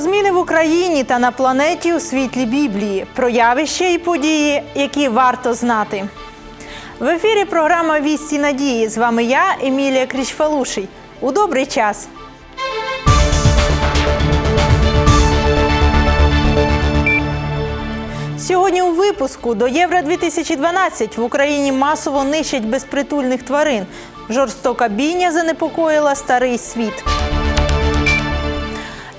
Зміни в Україні та на планеті у світлі Біблії, про явища і події, які варто знати. В ефірі програма Вісті надії. З вами я, Емілія Крічфалуший. У добрий час. Сьогодні у випуску до Євро 2012 в Україні масово нищать безпритульних тварин. Жорстока бійня занепокоїла старий світ.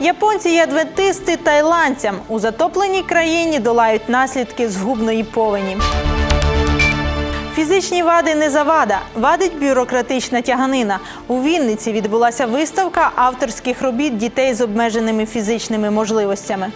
Японці і адвентисти тайландцям у затопленій країні долають наслідки згубної повені. Фізичні вади не завада, вадить бюрократична тяганина. У Вінниці відбулася виставка авторських робіт дітей з обмеженими фізичними можливостями.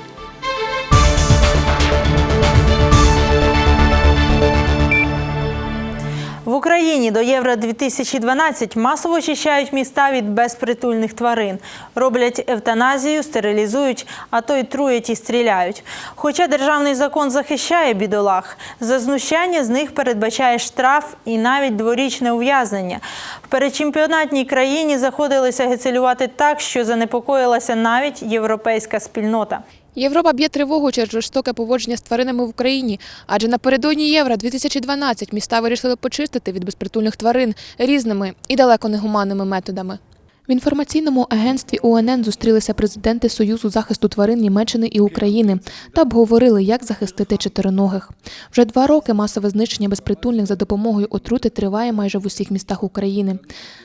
Україні до Євро 2012 масово очищають міста від безпритульних тварин, роблять евтаназію, стерилізують, а то й труять і стріляють. Хоча державний закон захищає бідолах, за знущання з них передбачає штраф і навіть дворічне ув'язнення. В передчемпіонатній країні заходилися гецелювати так, що занепокоїлася навіть європейська спільнота. Європа б'є тривогу через жорстоке поводження з тваринами в Україні, адже напередодні Євро 2012 міста вирішили почистити від безпритульних тварин різними і далеко не гуманними методами. В інформаційному агентстві УНН зустрілися президенти Союзу захисту тварин Німеччини і України та обговорили, як захистити чотириногих. Вже два роки масове знищення безпритульних за допомогою отрути триває майже в усіх містах України.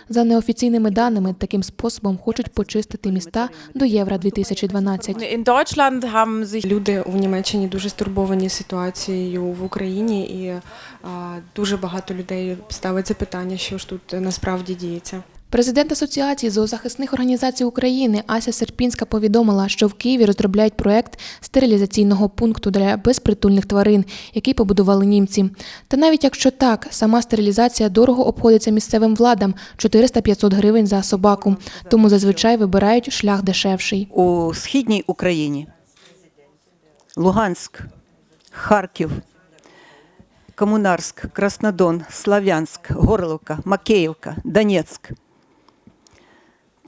За неофіційними даними, таким способом хочуть почистити міста до Євро 2012. In Deutschland haben Люди у Німеччині дуже стурбовані ситуацією в Україні, і а, дуже багато людей ставить запитання, що ж тут насправді діється. Президент Асоціації зоозахисних організацій України Ася Серпінська повідомила, що в Києві розробляють проект стерилізаційного пункту для безпритульних тварин, який побудували німці. Та навіть якщо так, сама стерилізація дорого обходиться місцевим владам 400-500 гривень за собаку, тому зазвичай вибирають шлях дешевший. у східній Україні, Луганськ, Харків, Комунарськ, Краснодон, Слав'янськ, Горловка, Макеївка, Донецьк.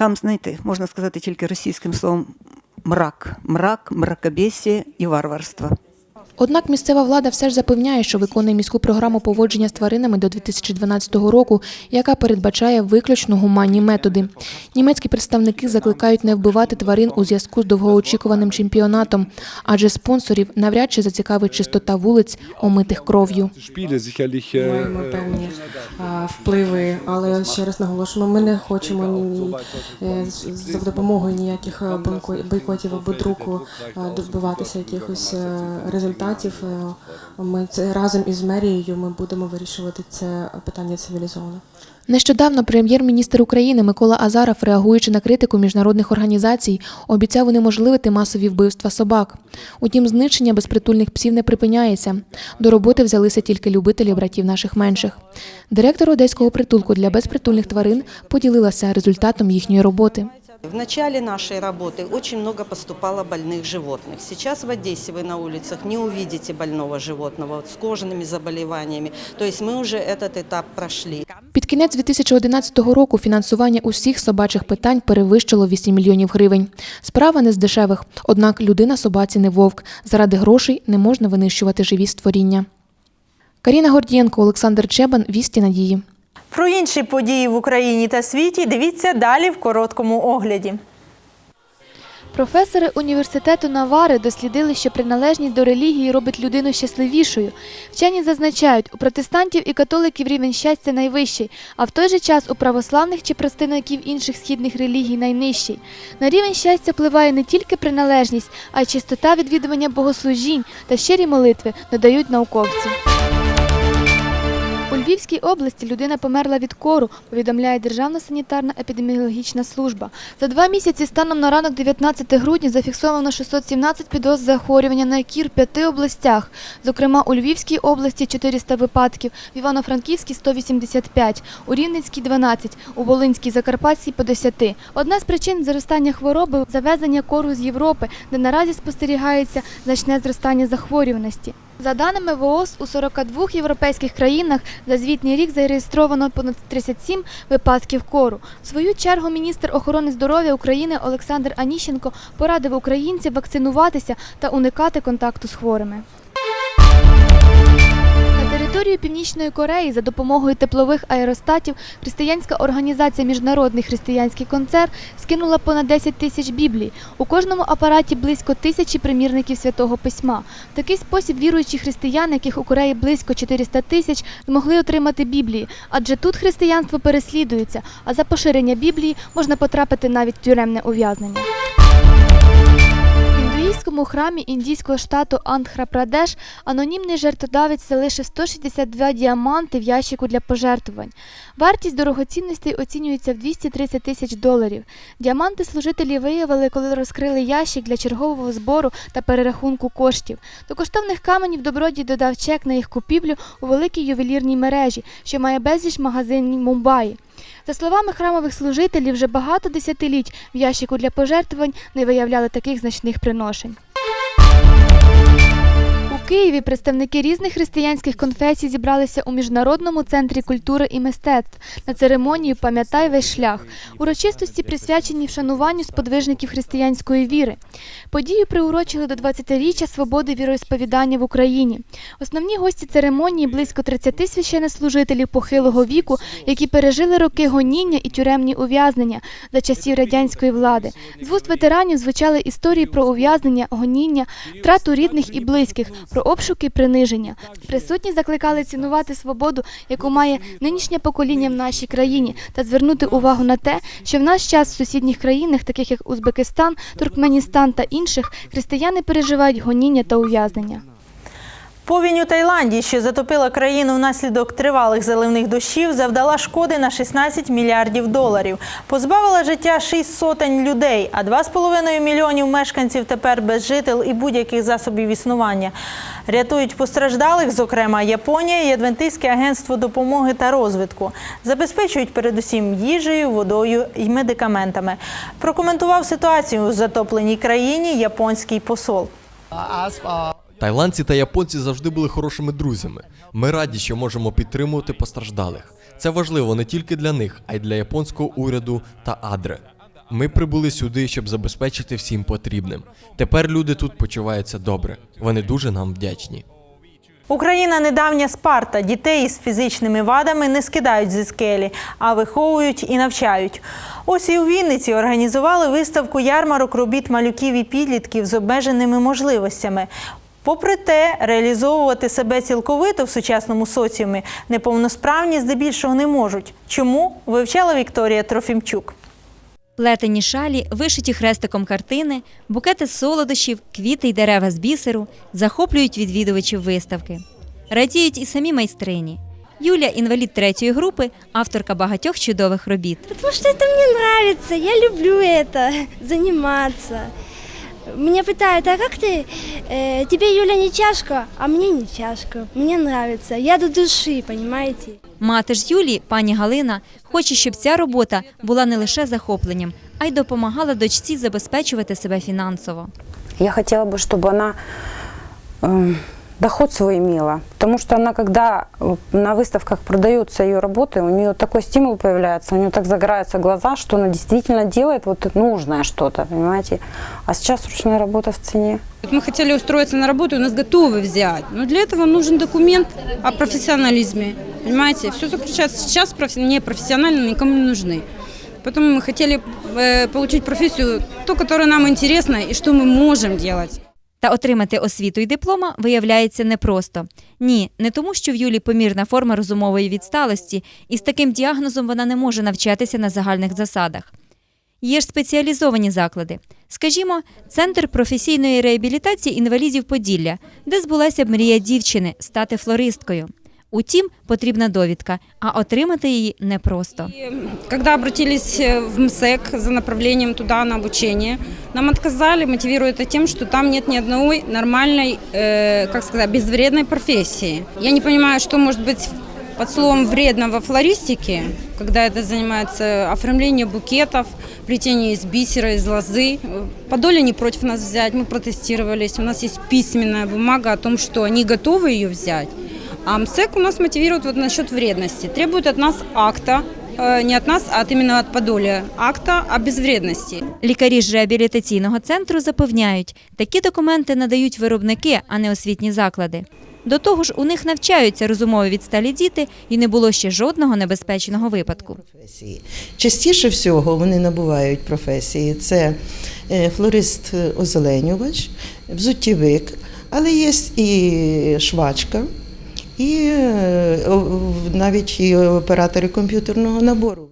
Там, знаєте, можна сказати тільки російським словом мрак, мрак, мракобесія і варварство. Однак місцева влада все ж запевняє, що виконує міську програму поводження з тваринами до 2012 року, яка передбачає виключно гуманні методи. Німецькі представники закликають не вбивати тварин у зв'язку з довгоочікуваним чемпіонатом, адже спонсорів навряд чи зацікавить чистота вулиць, омитих кров'ю. Äh, Маємо певні впливи, але ще раз наголошуємо, ми не хочемо ні, ні е, за допомогою ніяких е, бойкотів або друку е, добиватися якихось е, результатів. Е, Ми це разом із мерією ми будемо вирішувати це питання цивілізовано. Нещодавно прем'єр-міністр України Микола Азаров, реагуючи на критику міжнародних організацій, обіцяв унеможливити масові вбивства собак. Утім, знищення безпритульних псів не припиняється. До роботи взялися тільки любителі братів наших менших. Директор одеського притулку для безпритульних тварин поділилася результатом їхньої роботи. В начале нашей работы очень много поступало больных животных. Сейчас в Одессе вы на улицах не увидите больного животного вот, с кожными заболеваниями. То есть мы уже этот этап прошли. Під кінець 2011 року фінансування усіх собачих питань перевищило 8 мільйонів гривень. Справа не з дешевих, однак людина собаці не вовк. Заради грошей не можна винищувати живі створіння. Каріна Гордієнко, Олександр Чебан, Вісті Надії. Про інші події в Україні та світі дивіться далі в короткому огляді. Професори університету Навари дослідили, що приналежність до релігії робить людину щасливішою. Вчені зазначають, у протестантів і католиків рівень щастя найвищий, а в той же час у православних чи представників інших східних релігій найнижчий. На рівень щастя впливає не тільки приналежність, а й чистота відвідування богослужінь та щирі молитви, додають науковці. Львівській області людина померла від кору, повідомляє Державна санітарна епідеміологічна служба. За два місяці станом на ранок 19 грудня зафіксовано 617 підозр захворювання на кір в п'яти областях. Зокрема, у Львівській області 400 випадків, в Івано-Франківській 185, у Рівненській 12, у Волинській Закарпатській по 10. Одна з причин зростання хвороби завезення кору з Європи, де наразі спостерігається значне зростання захворюваності. За даними ВООЗ, у 42 європейських країнах за звітний рік зареєстровано понад 37 випадків кору. В свою чергу міністр охорони здоров'я України Олександр Аніщенко порадив українцям вакцинуватися та уникати контакту з хворими. Територію Північної Кореї за допомогою теплових аеростатів християнська організація Міжнародний християнський концерт скинула понад 10 тисяч біблій. У кожному апараті близько тисячі примірників святого письма. В такий спосіб віруючі християни, яких у Кореї близько 400 тисяч, змогли отримати біблії, адже тут християнство переслідується, а за поширення біблії можна потрапити навіть в тюремне ув'язнення. В індуїзькому храмі індійського штату Андхра-Прадеш анонімний жертводавець залишив 162 діаманти в ящику для пожертвувань. Вартість дорогоцінностей оцінюється в 230 тисяч доларів. Діаманти служителі виявили, коли розкрили ящик для чергового збору та перерахунку коштів. До коштовних каменів добродій додав чек на їх купівлю у великій ювелірній мережі, що має безліч магазинів Мумбаї. За словами храмових служителів, вже багато десятиліть в ящику для пожертвувань не виявляли таких значних приношень. Києві представники різних християнських конфесій зібралися у Міжнародному центрі культури і мистецтв на церемонію Пам'ятай весь шлях. Урочистості присвячені вшануванню сподвижників християнської віри. Подію приурочили до 20-річчя свободи віросповідання в Україні. Основні гості церемонії близько 30 священнослужителів похилого віку, які пережили роки гоніння і тюремні ув'язнення за часів радянської влади. З вуст ветеранів звучали історії про ув'язнення, гоніння, втрату рідних і близьких, про обшуки і приниження. Присутні закликали цінувати свободу, яку має нинішнє покоління в нашій країні, та звернути увагу на те, що в наш час в сусідніх країнах, таких як Узбекистан, Туркменістан та інших, християни переживають гоніння та ув'язнення. Повінь у Таїланді, що затопила країну внаслідок тривалих заливних дощів, завдала шкоди на 16 мільярдів доларів. Позбавила життя 6 сотень людей, а 2,5 мільйонів мешканців тепер без жител і будь-яких засобів існування. Рятують постраждалих, зокрема Японія і Адвентистське агентство допомоги та розвитку. Забезпечують передусім їжею, водою і медикаментами. Прокоментував ситуацію у затопленій країні японський посол. Тайландці та японці завжди були хорошими друзями. Ми раді, що можемо підтримувати постраждалих. Це важливо не тільки для них, а й для японського уряду та адре. Ми прибули сюди, щоб забезпечити всім потрібним. Тепер люди тут почуваються добре. Вони дуже нам вдячні. Україна недавня Спарта. Дітей із фізичними вадами не скидають зі скелі, а виховують і навчають. Ось і у Вінниці організували виставку ярмарок робіт малюків і підлітків з обмеженими можливостями. Попри те, реалізовувати себе цілковито в сучасному соціумі неповносправні здебільшого не можуть. Чому вивчала Вікторія Трофімчук. Плетені шалі, вишиті хрестиком картини, букети з солодощів, квіти й дерева з бісеру захоплюють відвідувачів виставки. Радіють і самі майстрині. Юля інвалід третьої групи, авторка багатьох чудових робіт. Потому что это мне нравится, я люблю это, заниматься. Меня пытают, а как ты, э, тебе, Юля, не тяжко, а мне не тяжко, мне нравится, я до души, понимаете? Мати ж Юлі, пані Галина, хоче, щоб ця робота була не лише захопленням, а й допомагала дочці забезпечувати себе фінансово. Я хотела бы, чтобы она эм, доход свой имела, потому что она, когда э, на выставках продаются ее работы, у нее такой стимул появляется, у нее так загораются глаза, что она действительно делает вот нужное что-то, понимаете. А сейчас ручная работа в цене. Мы хотели устроиться на работу, и нас готовы взять. Но для этого нужен документ о профессионализме. Понимаете, все заключается сейчас профи- непрофессионально никому не нужны. Поэтому мы хотели э, получить профессию, ту, которая нам интересна и что мы можем делать. Та отримати освіту й диплома виявляється непросто. Ні, не тому, що в Юлі помірна форма розумової відсталості, і з таким діагнозом вона не може навчатися на загальних засадах. Є ж спеціалізовані заклади. Скажімо, Центр професійної реабілітації інвалідів Поділля, де збулася б мрія дівчини стати флористкою. Утім, потрібна довідка, а отримати її непросто. И когда обратились э, в МСЭК за направлением туда на обучение, нам отказали, мотивируя это тем, что там нет ни одной нормальной, э, как сказать, безвредной профессии. Я не понимаю, что может быть под словом вредного флористики, когда это занимается оформление букетов, плетение из бисера, из лозы. Подолье не против нас взять, мы протестировались. У нас есть письменная бумага о том, что они готовы ее взять. А МСЭК у нас мотивирует вот насчет вредности. Требует от нас акта, э, не от нас, а от именно от Подолия, акта о безвредности. Лікарі ж реабілітаційного центру запевняють, такі документи надають виробники, а не освітні заклади. До того ж, у них навчаються розумові відсталі діти, і не було ще жодного небезпечного випадку. Частіше всього вони набувають професії. Це е, флорист-озеленювач, взуттєвик, але є і швачка, і е, о- навіть і оператори комп'ютерного набору.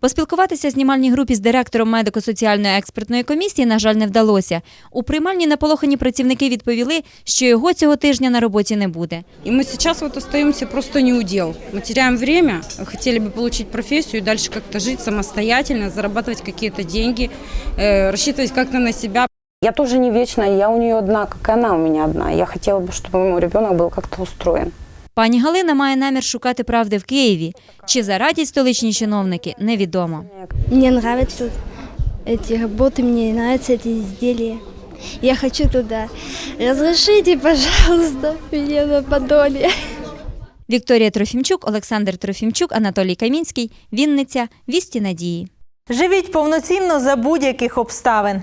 Поспілкуватися знімальній групі з директором медико-соціальної експертної комісії, на жаль, не вдалося. У приймальні наполохані працівники відповіли, що його цього тижня на роботі не буде. И мы сейчас вот остаемся просто не удел. Мы теряем время, хотели бы получить профессию и дальше как-то жить самостоятельно, зарабатывать какие-то деньги, э, рассчитывать как-то на себя. Я тоже не вечная, я у нее одна, как и она у меня одна. Я хотела бы, чтобы мой ребенок был как-то устроен. Пані Галина має намір шукати правди в Києві. Чи зарадять столичні чиновники, невідомо. Мне нравятся эти работы, мне нравятся эти изделия. Я хочу туда. Разрешите, пожалуйста, меня на Подоле. Вікторія Трофімчук, Олександр Трофімчук, Анатолій Камінський, Вінниця, Вісті Надії. Живіть повноцінно за будь-яких обставин.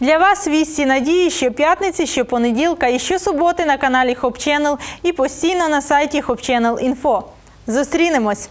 Для вас вісті надії щоп'ятниці, щопонеділка і щосуботи на каналі Хоп Channel і постійно на сайті hopchannel.info. Зустрінемось!